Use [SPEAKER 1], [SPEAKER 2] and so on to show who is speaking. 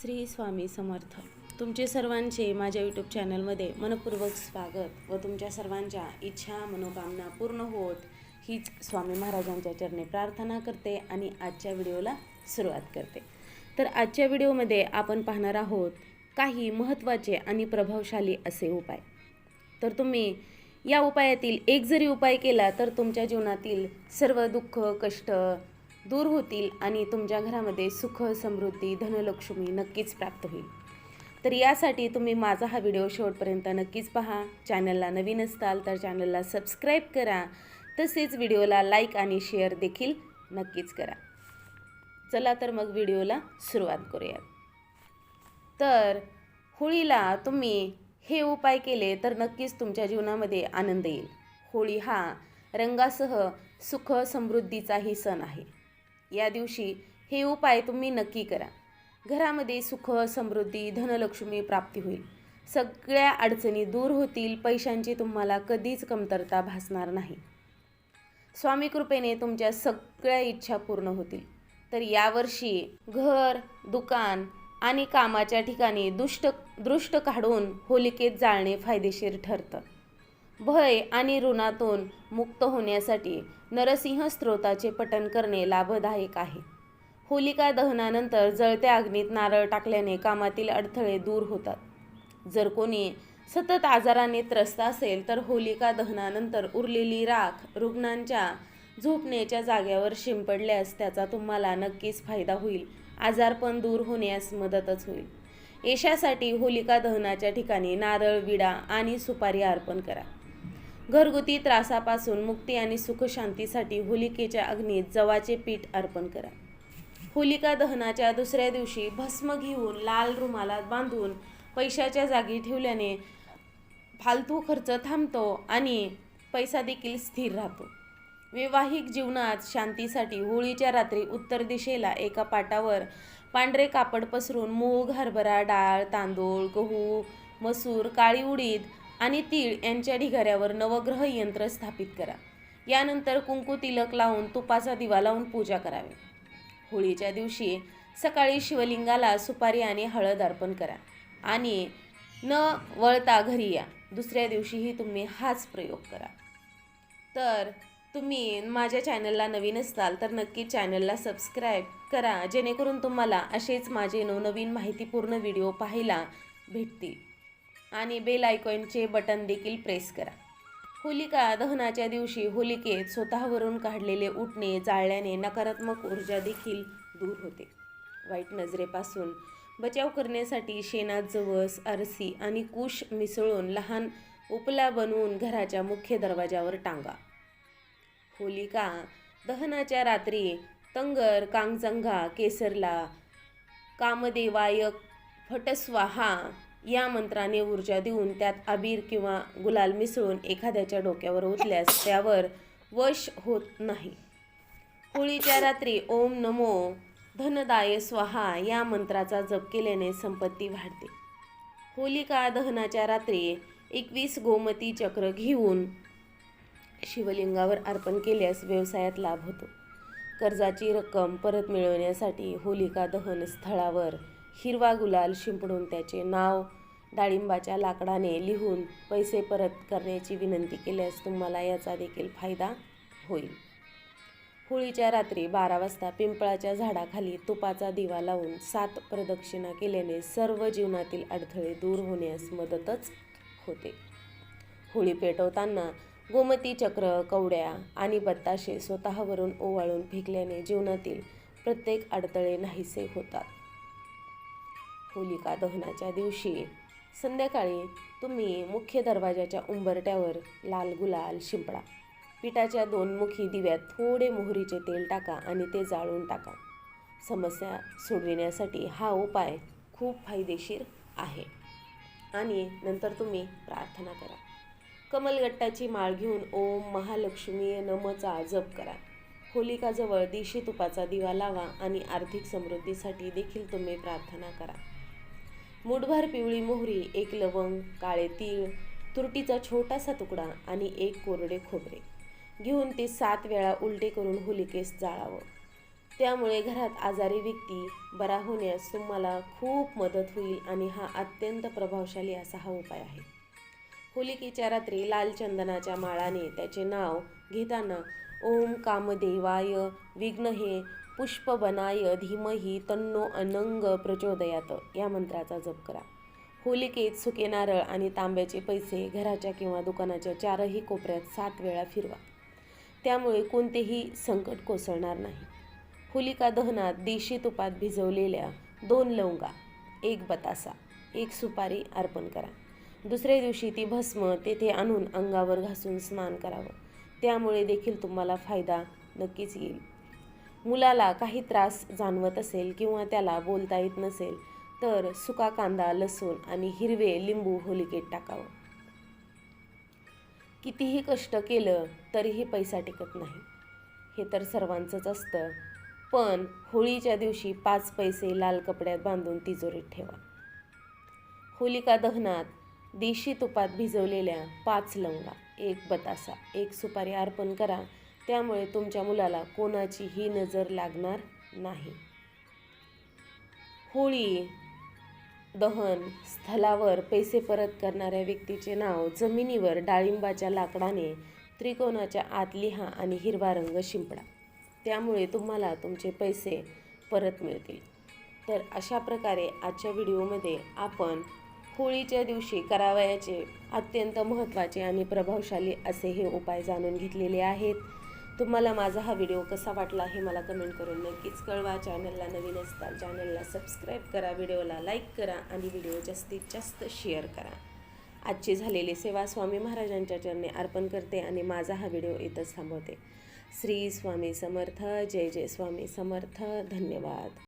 [SPEAKER 1] श्री स्वामी समर्थ. तुमचे सर्वांचे माझ्या यूट्यूब चॅनलमध्ये मनपूर्वक स्वागत व तुमच्या सर्वांच्या इच्छा मनोकामना पूर्ण होत हीच स्वामी महाराजांच्या चरणी प्रार्थना करते आणि आजच्या व्हिडिओला सुरुवात करते. तर आजच्या व्हिडिओमध्ये आपण पाहणार आहोत काही महत्त्वाचे आणि प्रभावशाली असे उपाय. तर तुम्ही या उपायातील एक जरी उपाय केला तर तुमच्या जीवनातील सर्व दुःख कष्ट दूर होतील आणि तुमच्या घरामध्ये सुख समृद्धी धनलक्ष्मी नक्कीच प्राप्त होईल. तर यासाठी तुम्ही माझा हा व्हिडिओ शेवटपर्यंत नक्कीच पहा. चॅनलला नवीन असताल तर चॅनलला सबस्क्राईब करा. तसेच व्हिडिओला लाईक आणि शेअर देखील नक्कीच करा. चला तर मग व्हिडिओला सुरुवात करूयात. तर होळीला तुम्ही हे उपाय केले तर नक्कीच तुमच्या जीवनामध्ये आनंद येईल. होळी हा रंगासह सुख समृद्धीचाही सण आहे. या दिवशी हे उपाय तुम्ही नक्की करा. घरामध्ये सुख समृद्धी धनलक्ष्मी प्राप्ती होईल. सगळ्या अडचणी दूर होतील पैशांची तुम्हाला कधीच कमतरता भासणार नाही. स्वामी कृपेने तुमच्या सगळ्या इच्छा पूर्ण होतील. तर यावर्षी घर दुकान आणि कामाच्या ठिकाणी दुष्ट दृष्ट काढून होलिकेत जाळणे फायदेशीर ठरतं. भय आणि ऋणातून मुक्त होण्यासाठी नरसिंह स्त्रोताचे पठण करणे लाभदायक आहे. होलिका दहनानंतर जळत्या अग्नीत नारळ टाकल्याने कामातील अडथळे दूर होतात. जर कोणी सतत आजाराने त्रस्त असेल तर होलिका दहनानंतर उरलेली राख रुग्णांच्या झोपण्याच्या जाग्यावर शिंपडल्यास त्याचा तुम्हाला नक्कीच फायदा होईल. आजारपण दूर होण्यास मदतच होईल. यशासाठी होलिका दहनाच्या ठिकाणी नारळ विडा आणि सुपारी अर्पण करा. घरगुती त्रासापासून मुक्ती आणि सुखशांतीसाठी होलिकेच्या अग्नीत जवाचे पीठ अर्पण करा. होलिका दहनाच्या दुसऱ्या दिवशी भस्म घेऊन लाल रुमालात बांधून पैशाच्या जागी ठेवल्याने फालतू खर्च थांबतो आणि पैसा देखील स्थिर राहतो. वैवाहिक जीवनात शांतीसाठी होळीच्या रात्री उत्तर दिशेला एका पाटावर पांढरे कापड पसरून मूग हरभरा डाळ तांदूळ गहू मसूर काळी उडीद आणि तीळ यांच्या ढिगाऱ्यावर नवग्रह यंत्र स्थापित करा. यानंतर कुंकू तिलक लावून तुपाचा दिवा लावून पूजा करावी. होळीच्या दिवशी सकाळी शिवलिंगाला सुपारी आणि हळद अर्पण करा आणि न वळता घरी या. दुसऱ्या दिवशीही तुम्ही हाच प्रयोग करा. तर तुम्ही माझ्या चॅनलला नवीन असाल तर नक्की चॅनलला सबस्क्राईब करा जेणेकरून तुम्हाला असेच माझे नवनवीन माहितीपूर्ण व्हिडिओ पाहायला भेटतील. आणि बेल आयकॉनचे बटन देखील प्रेस करा. होलिका दहनाच्या दिवशी होलिकेत स्वतःवरून काढलेले उठणे जाळल्याने नकारात्मक ऊर्जा देखील दूर होते. वाईट नजरेपासून बचाव करण्यासाठी शेणात जवस आरसी आणि कुश मिसळून लहान उपला बनवून घराच्या मुख्य दरवाजावर टांगा. होलिका दहनाच्या रात्री तंगर कांगजंगा केसरला कामदेवायक फटस्वाहा या मंत्राने ऊर्जा देऊन त्यात अबीर किंवा गुलाल मिसळून एखाद्याच्या डोक्यावर ओतल्यास त्यावर वश होत नाही. होळीच्या रात्री ओम नमो धनदाय स्वाहा या मंत्राचा जप केल्याने संपत्ती वाढते. होलिका दहनाच्या रात्री एकवीस गोमती चक्र घेऊन शिवलिंगावर अर्पण केल्यास व्यवसायात लाभ होतो. कर्जाची रक्कम परत मिळवण्यासाठी होलिका दहन स्थळावर हिरवा गुलाल शिंपडून त्याचे नाव डाळिंबाच्या लाकडाने लिहून पैसे परत करण्याची विनंती केल्यास तुम्हाला याचा देखील फायदा होईल. होळीच्या रात्री बारा वाजता पिंपळाच्या झाडाखाली तुपाचा दिवा लावून सात प्रदक्षिणा केल्याने सर्व जीवनातील अडथळे दूर होण्यास मदतच होते. होळी पेटवताना गोमती चक्र कवड्या आणि बत्ताशे स्वतःवरून ओवाळून फेकल्याने जीवनातील प्रत्येक अडथळे नाहीसे होतात. होलिका दहनाच्या दिवशी संध्याकाळी तुम्ही मुख्य दरवाजाच्या उंबरट्यावर लाल गुलाल शिंपडा. पिठाच्या दोन मुखी दिव्यात थोडे मोहरीचे तेल टाका आणि ते जाळून टाका. समस्या सोडविण्यासाठी हा उपाय खूप फायदेशीर आहे. आणि नंतर तुम्ही प्रार्थना करा. कमलगट्टाची माळ घेऊन ओम महालक्ष्मी नमचा जप करा. होलिकाजवळ देशी तुपाचा दिवा लावा आणि आर्थिक समृद्धीसाठी देखील तुम्ही प्रार्थना करा. मुठभर पिवळी मोहरी एक लवंग काळे तीळ तुरटीचा छोटासा तुकडा आणि एक कोरडे खोबरे. घेऊन ते सात वेळा उलटे करून होलिकेस जाळावं. त्यामुळे घरात आजारी व्यक्ती बरा होण्यास तुम्हाला खूप मदत होईल आणि हा अत्यंत प्रभावशाली असा हा उपाय आहे. होलिकेच्या रात्री लाल चंदनाच्या माळाने त्याचे नाव घेताना ओम कामदेवाय विघ्न हे पुष्पबनाय धीमही तन्नो अनंग प्रचोदयात. या मंत्राचा जप करा. होलिकेत सुके नारळ आणि तांब्याचे पैसे घराच्या किंवा दुकानाच्या चारही कोपऱ्यात सात वेळा फिरवा. त्यामुळे कोणतेही संकट कोसळणार नाही. होलिका दहनात देशी तुपात भिजवलेल्या दोन लवंगा एक बतासा एक सुपारी अर्पण करा. दुसऱ्या दिवशी ती भस्म तेथे आणून अंगावर घासून स्नान करावं. त्यामुळे देखील तुम्हाला फायदा नक्कीच येईल. मुलाला काही त्रास जाणवत असेल किंवा त्याला बोलता येत नसेल तर सुका कांदा लसूण आणि हिरवे लिंबू होलिकेत टाकावं. कितीही कष्ट केलं तरीही पैसा टिकत नाही. हे तर सर्वांचंच असतं. पण होळीच्या दिवशी पाच पैसे लाल कपड्यात बांधून तिजोरीत ठेवा. होलिका दहनात देशी तुपात भिजवलेल्या पाच लवंगा एक बतासा एक सुपारी अर्पण करा त्यामुळे तुमच्या मुलाला कोणाचीही नजर लागणार नाही. होळी दहन स्थलावर पैसे परत करणाऱ्या व्यक्तीचे नाव जमिनीवर डाळिंबाच्या लाकडाने त्रिकोणाच्या आत लिहा आणि हिरवा रंग शिंपडा. त्यामुळे तुम्हाला तुमचे पैसे परत मिळतील. तर अशा प्रकारे आजच्या व्हिडिओमध्ये आपण होळीच्या दिवशी करावयाचे अत्यंत महत्त्वाचे आणि प्रभावशाली असे हे उपाय जाणून घेतलेले आहेत. तुम्हाला माझा हा व्हिडिओ कसा वाटला हे मला कमेंट करून नक्कीच कळवा. चॅनलला नवीन असताल चॅनलला सबस्क्राईब करा व्हिडिओला लाईक करा आणि व्हिडिओ जास्तीत जास्त शेअर करा. आजची झालेली सेवा स्वामी महाराजांच्या चरणी अर्पण करते आणि माझा हा व्हिडिओ इथंच थांबवते. श्री स्वामी समर्थ जय जय स्वामी समर्थ धन्यवाद.